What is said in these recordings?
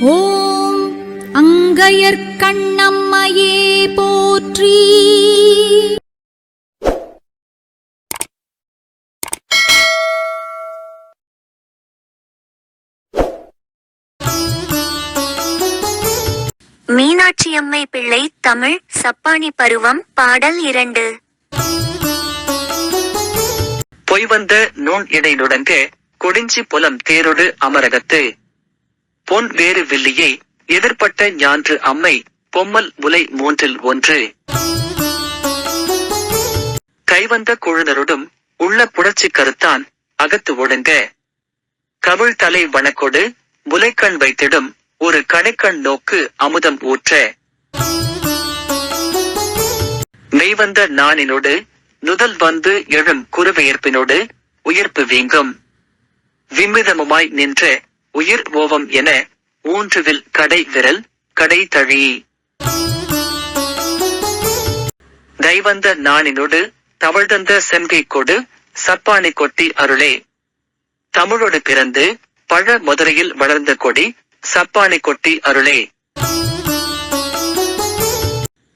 ஓம் அங்கையர்க்கண்ணம்மையே போற்றி. மீனாட்சியம்மை பிள்ளை தமிழ் சப்பானி பருவம் பாடல் இரண்டு. பொய்வந்த நூன் இடைநுடங்க கொடிஞ்சி புலம் தேரொடு அமரகத்து. பொன் வேறு வில்லியை எதிர்பட்ட ஞான்று அம்மை பொம்மல் முலை மூன்றில் ஒன்று. கைவந்த குழுனருடும் உள்ள புணர்ச்சி கருத்தான் அகத்து ஒடுங்க. கவிழ் தலை வனக்கொடு முலைக்கண் வைத்திடும் ஒரு கணைக்கண் நோக்கு அமுதம் ஊற்ற. மெய்வந்த நானினோடு நுதல் வந்து எழும் குறுவெயர்ப்பினோடு உயிர்ப்பு வீங்கும். விம்மிதமுமாய் நின்ற உயிர் ஓவம் என ஊன்றுவில் கடை விரல் கடை தழி. தைவந்த நாணினொடு தமிழ்தந்த செம்கை கொடு சப்பானி கொட்டி அருளே. தமிழோடு பிறந்து பழ மதுரையில் வளர்ந்த கொடி சப்பானி கொட்டி அருளே.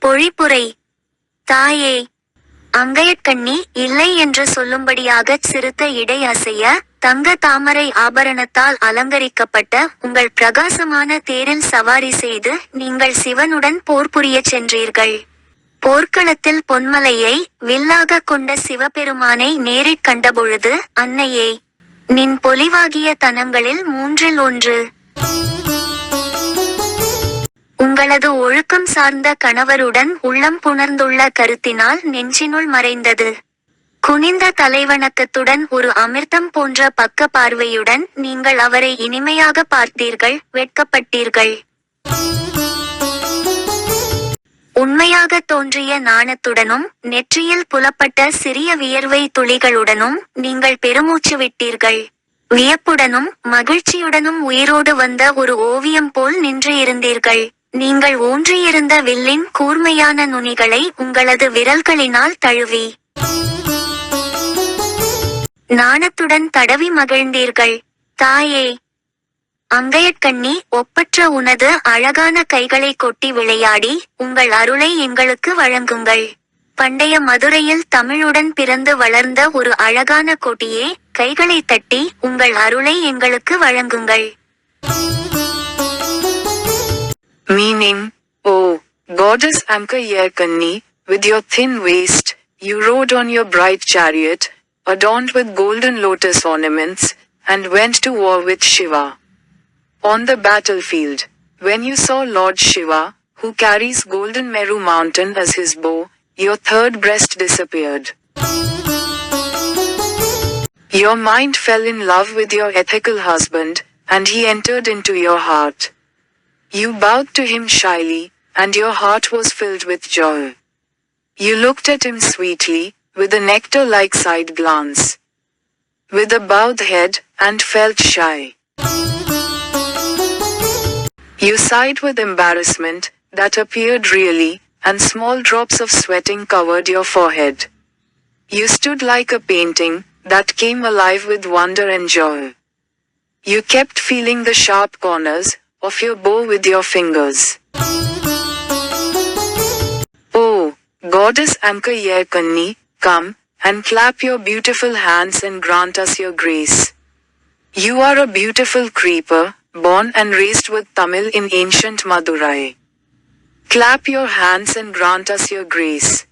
பொழிப்புரை தாயே அங்கயக்கண்ணி இல்லை என்று சொல்லும்படியாக சிறுத்த இடை அசைய தங்க தாமரை ஆபரணத்தால் அலங்கரிக்கப்பட்ட உங்கள் பிரகாசமான தேரில் சவாரி செய்து நீங்கள் சிவனுடன் போர் புரியச் சென்றீர்கள். போர்க்களத்தில் பொன்மலையை வில்லாக கொண்ட சிவபெருமானை நேரிற் கண்டபொழுது அன்னையே நின் பொலிவாகிய தனங்களில் மூன்றில் ஒன்று. உங்களது ஒழுக்கம் சார்ந்த கணவருடன் உள்ளம் புணர்ந்துள்ள கருத்தினால் நெஞ்சினுள் மறைந்தது. குனிந்த தலைவணக்கத்துடன் ஒரு அமிர்தம் போன்ற பக்க பார்வையுடன் நீங்கள் அவரை இனிமையாக பார்த்தீர்கள் வெட்கப்பட்டீர்கள். உண்மையாக தோன்றிய நாணத்துடனும் நெற்றியில் புலப்பட்ட சிறிய வியர்வை துளிகளுடனும் நீங்கள் பெருமூச்சு விட்டீர்கள். வியப்புடனும் மகிழ்ச்சியுடனும் உயிரோடு வந்த ஒரு ஓவியம் போல் நின்று இருந்தீர்கள். நீங்கள் ஊன்றியிருந்த வில்லின் கூர்மையான நுனிகளை உங்களது விரல்களினால் தழுவி. நாணத்துடன் தடவி மகிழ்ந்தீர்கள். தாயே அங்கையக்கண்ணி ஒப்பற்ற உனது அழகான கைகளை கொட்டி விளையாடி உங்கள் அருளை எங்களுக்கு வழங்குங்கள். பண்டைய மதுரையில் தமிழுடன் பிறந்து வளர்ந்த ஒரு அழகான கொடியே கைகளை தட்டி உங்கள் அருளை எங்களுக்கு வழங்குங்கள். Meaning, O goddess Anka Yerkanni, with your thin waist you rode on your bright chariot, adorned with golden lotus ornaments, and went to war with Shiva. On the battlefield, when you saw Lord Shiva, who carries golden Meru mountain as his bow, your third breast disappeared. Your mind fell in love with your ethical husband, and he entered into your heart. You bowed to him shyly, and your heart was filled with joy. You looked at him sweetly, with a nectar like side glance. With a bowed head, and felt shy. You sighed with embarrassment, that appeared really, and small drops of sweating covered your forehead. You stood like a painting, that came alive with wonder and joy. You kept feeling the sharp corners of your bow with your fingers. Oh, Goddess Anka Yerkanni, come and clap your beautiful hands and grant us your grace. You are a beautiful creeper, born and raised with Tamil in ancient Madurai. Clap your hands and grant us your grace.